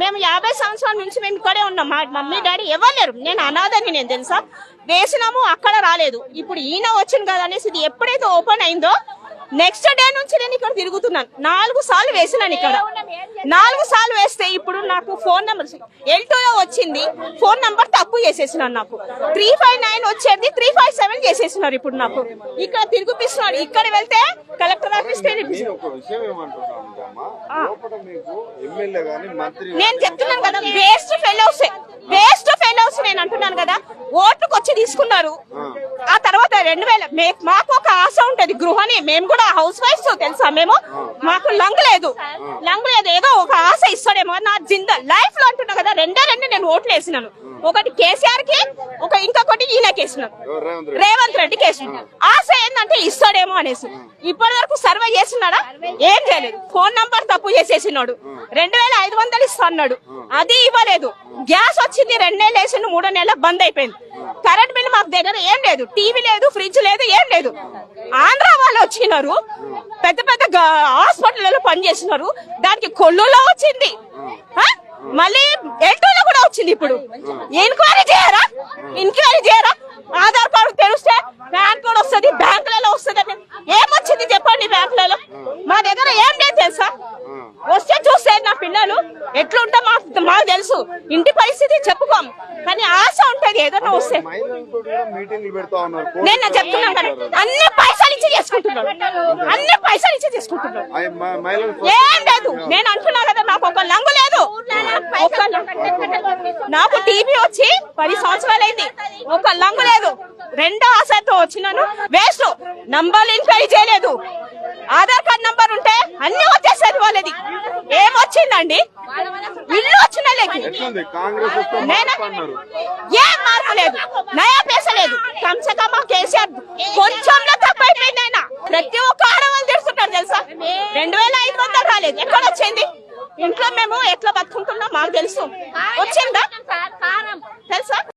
మేము యాభై సంవత్సరాల నుంచి మేము ఇక్కడే ఉన్నాం. మా మమ్మీ డాడీ ఎవరు లేరు. నేను అనాథని నేను తెలుసా? వేసినాము అక్కడ రాలేదు. ఇప్పుడు ఈయన వచ్చింది కదా అనేసి ఇది ఎప్పుడైతే ఓపెన్ అయిందో నెక్స్ట్ డే నుంచి నేను ఇక్కడ తిరుగుతున్నాను. నాలుగు సార్లు వేసినాను ఇక్కడ. నాలుగు సార్లు వేస్తే ఇప్పుడు నాకు ఫోన్ నెంబర్ ఎల్టోలో వచ్చింది. ఫోన్ నెంబర్ తప్పు చేసేసినాను నాకు. త్రీ ఫైవ్ నైన్ వచ్చేది త్రీ ఫైవ్ సెవెన్ చేసేసినారు ఇప్పుడు నాకు. ఇక్కడ తిరుగుపిస్తున్నాడు ఇక్కడ వెళ్తే కలెక్టర్ ఆఫీస్ నేను చెప్తున్నాను కదా వేస్ట్ ఫెలోస్ వేస్ట్ ఫెలోస్ నేను అంటున్నాను కదా. ఓట్లకు వచ్చి తీసుకున్నారు. ఆ. తర్వాత రెండు వేల మాకు ఒక ఆశ ఉంటది గృహని. మేము కూడా హౌస్ వైఫ్స్ తెలుసా మేము? మాకు లంగ్ లేదు. లంగ్ లేదు. ఏదో ఇస్తాడేమో నా జింద లైఫ్లో అంటున్నా కదా రెండే రెండు నేను ఓట్లు వేసినాను. ఒకటి కేసీఆర్కి ఒక ఇంకొకటి ఈయనకి వేసినాను. రేవంత్ రెడ్డి. రేవంత్ రెడ్డికి వేసిన ఆశ ఏంటంటే ఇస్తాడేమో అనేసి. ఇప్పటి వరకు సర్వే చేస్తున్నాడా? ఏం చేయలేదు. ఫోన్ నంబర్ తప్పు చేసేసినాడు. రెండు వేల ఐదు వందలు ఇస్తా అన్నాడు. అది ఇవ్వలేదు. గ్యాస్ వచ్చింది రెండేళ్ళు వేసిండు మూడో నెలల బంద్ అయిపోయింది. కరెంట్ బిల్ మాకు దగ్గర ఏం లేదు. టీవీ లేదు ఫ్రిడ్జ్ లేదు ఏం లేదు. ఆంధ్ర వాళ్ళు వచ్చినారు. పెద్ద పెద్ద హాస్పిటల్లో పనిచేసినారు. దానికి కొల్లులో వచ్చింది? మళ్ళీ ఎల్టోలో కూడా వచ్చింది ఇప్పుడు. ఎంక్వైరీ చేయరా? ఎంక్వైరీ చేయరా? ఆధార్ కార్డు తెలిస్తే బ్యాంక్ కూడా వస్తుంది బ్యాంకులలో వస్తుంది అని ఏమొచ్చింది చెప్పండి బ్యాంకులలో మా దగ్గర ఏం లేదు తెలుసా వస్తే చూస్తే నా పిల్లలు ఎట్లుంటే మాకు మాకు తెలుసు. ఇంటి పరిస్థితి చెప్పుకోము కానీ ఆశ ఉంటది ఏదైనా వస్తే. నేను చెప్తున్నాను కదా అన్ని పైసలు ఇచ్చి చేసుకుంటున్నాను అన్ని పైసలు ఇచ్చి చేసుకుంటున్నాను ఏం లేదు. నేను అంటున్నా కదా నాకు ఒక లంగు లేదు. నాకు టీవీ వచ్చి పది సంవత్సరాలైంది ఒక లంగు లేదు. రెండో ఆశతో వచ్చినాను. వేస్ట్. నంబర్లు ఎంక్వైరీ చేయలేదు. ఆధార్ కార్డ్ నంబర్ ఉంటే అన్ని వచ్చేసేది వాళ్ళు. ఏమొచ్చిందండి ఇల్లు వచ్చిన ఏం మార్పు లేదు. నయా పేస లేదు. కేసీఆర్ కొంచెంలో తప్పైపోయింది ఆయన. ప్రతి ఒక్క ఆడవాళ్ళు తెలుసుకుంటారు తెలుసా? రెండు వేల ఐదు వందలు రాలేదు. ఎక్కడ వచ్చింది? ఇంట్లో మేము ఎట్లా బతుకుంటున్నాం? మాకు తెలుసు. వచ్చిందా?